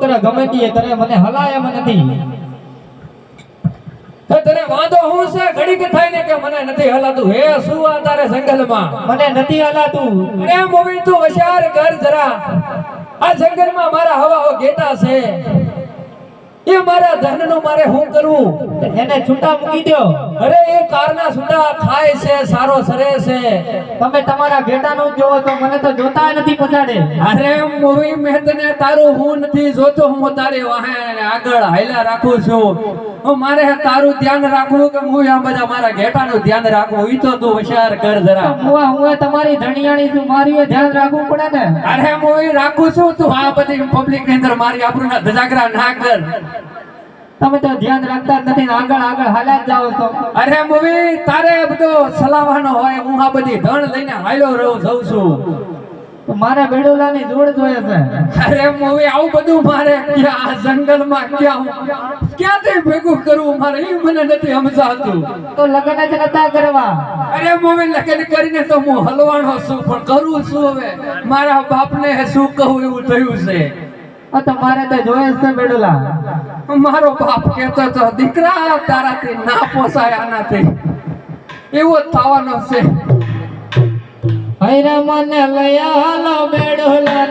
તું ગમે તે કરે મને હલાય એમ નથી. તો તને વાંધો હું છે? ઘડીક થાય ને કે મને નથી હલાતું? હે શું આ તારે જંગલમાં? મને નથી હલાતું. અરે મોવી તું હોશિયાર કર જરા. આ જંગલમાં મારા હવાઓ ઘેટા છે. એ મારા ધનનું મારે શું કરવું એને છૂટા મૂકી દો અરે, એ કારના સુડા ખાય છે, સારો સરે છે. તમે તમારા ઘેટાનું જ જોવો તો મને તો જોતા નથી પછાડે. અરે મોવી મેં તને તારું હું નથી જોતો, હું તારે વાહે આગળ હાલ્યા રાખું છું. મારે તારું ધ્યાન રાખવું કે હું આ બધા મારા ઘેટાનું ધ્યાન રાખવું? ઈ તો તું હોશિયાર કર જરા. હું હું તમારી ધણિયાણી છું મારી ધ્યાન રાખવું પડે ને? અરે હું રાખું છું તું આ બધી પબ્લિકની અંદર મારી આપણું ધજાગરા ના કર. તમે તો ધ્યાન રાખતા જ નથી ને આગળ આગળ હાલ્યા જ જાઓ છો. અરે મૂવી તારે બધો સલાવાનો હોય હું આ બધી ધણ લઈને હાલ્યો રહું જઉં છું. તો મારે બેડોલાની જોડ જોયે છે. અરે મૂવી આવું બધું મારે ક્યાં આ જંગલમાં ક્યાં ક્યાંથી ભેગું કરવું મારે? એ મને નથી સમજાતું. તો લગ્ન જ નતા કરવા. અરે મૂવી લગ્ન કરીને તો હું હલવાનો છું પણ કરું શું હવે. મારા બાપને શું કહું એવું થયું છે? તો મારે તો જોયે છે બેડોલા મારો બાપ કહેતો તો દીકરા તારાથી ના પોસાય આનાથી. એવો થવાનો છે. હૈરા મને લઈ આલો બેડોલા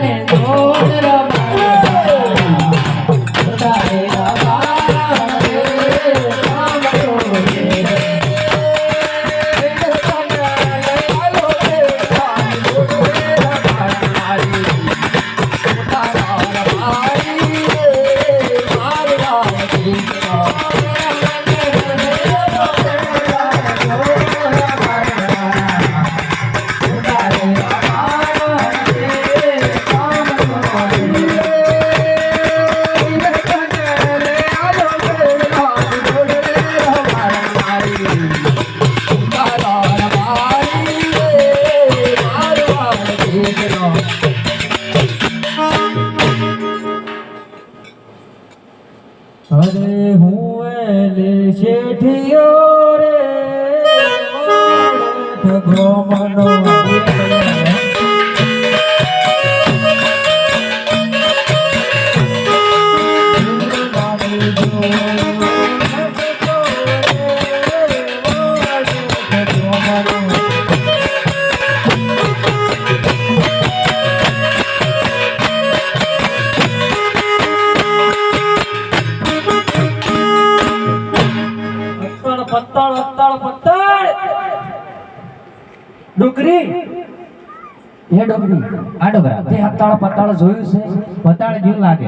અરે હું એને શેઠિયો રે. ઠગો હે ડબરી આ ડોકરા તે હતાળ પતાળ જોયું છે પતાળ જીવ લાગે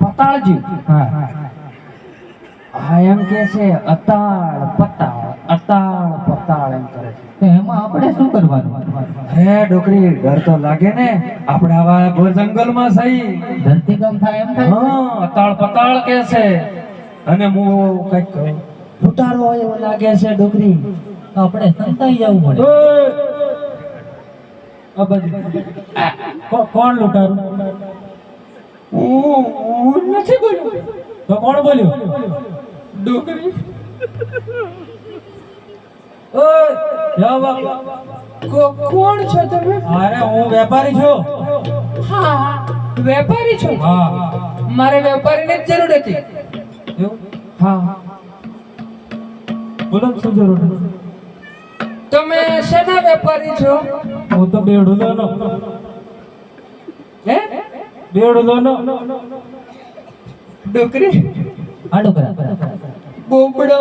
પતાળ જીવ? હા. હા એમ કે છે અતાળ પતાળ અતાળ પતાળ એમ કરે છે. તો એમાં આપણે શું કરવાનું? હે ડોકરી ડર તો લાગે ને આપણે આવા જંગલમાં સહી. ધરતીકંપ થાય એમ થાય? હા અતાળ પતાળ કે છે. અને હું કંઈક લૂંટારો હોય એવું લાગે છે ડોકરી. તો આપણે સંતાઈ જવું પડે. કોણ લૂંટારું? હું નથી બોલ્યો. તો કોણ બોલ્યો? કોણ છો તમે? અરે હું વેપારી છું. હા વેપારી છો? હા. મારે વેપારીને જ જરૂર હતી. હા. બોલો શું જરૂર તમે શેના વેપારી છો? હું તો બેડુલોનો હે? બેડુલોનો ડોકરી? આ ડોકરા. બોબડો.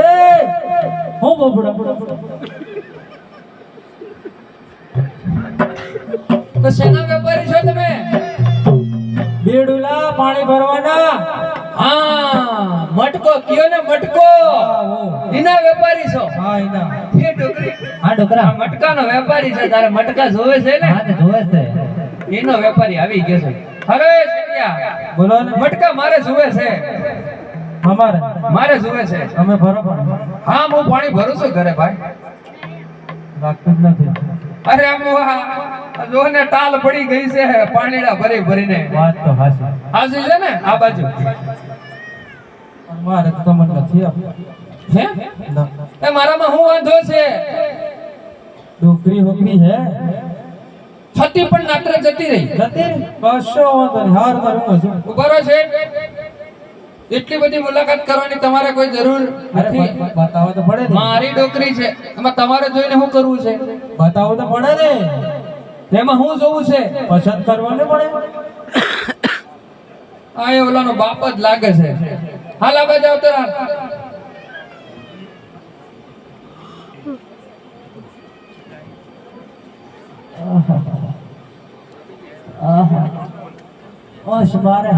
એ હું બોબડો? તો શેના વેપારી છો તમે? બેડુલા પાણી ભરવાના. હા મટકો કયો ને મટકો? એના વેપારી છો? હા એના. હા ડોકરા. મટકાનો વેપારી છે તારે મટકા જોવે છે ને? હા જોવે છે. એનો વેપારી આવી ગયો છે. હવે શેઠિયા, બોલો ને. મટકા મારે જોવે છે. અમારે. મારે જોવે છે. અમે ભરો પણ. હા હું પાણી ભરું છું ઘરે ભાઈ. લાગતું નથી. અરે આમ જો ને ટાલ પડી ગઈ છે પાણીડા ભરી ભરીને. વાત તો હાસી હાસી છે ને આ બાજુ? મારે તો તમને નથી હે? મારામાં હું વાંધો છે? ડોકરી હોકરી હે? છતી પણ નાત્ર જતી રહી. કશો વાંધો નહીં હાર મારું હજુ. ઉભરો છે. એટલી બધી મુલાકાત કરવાની તમારે કોઈ જરૂર નથી. બતાવો તો પડે મારી ડોકરી છે. એમાં તમારે જોઈને શું કરવું છે? બતાવો તો પડે ને. એમાં હું જોવું છે? પસંદ કરવાને પડે. આ એ ઓલાનો બાપ જ લાગે છે. હાલ આ બાજુ આવતો રાખ. આહા ઓશ મારે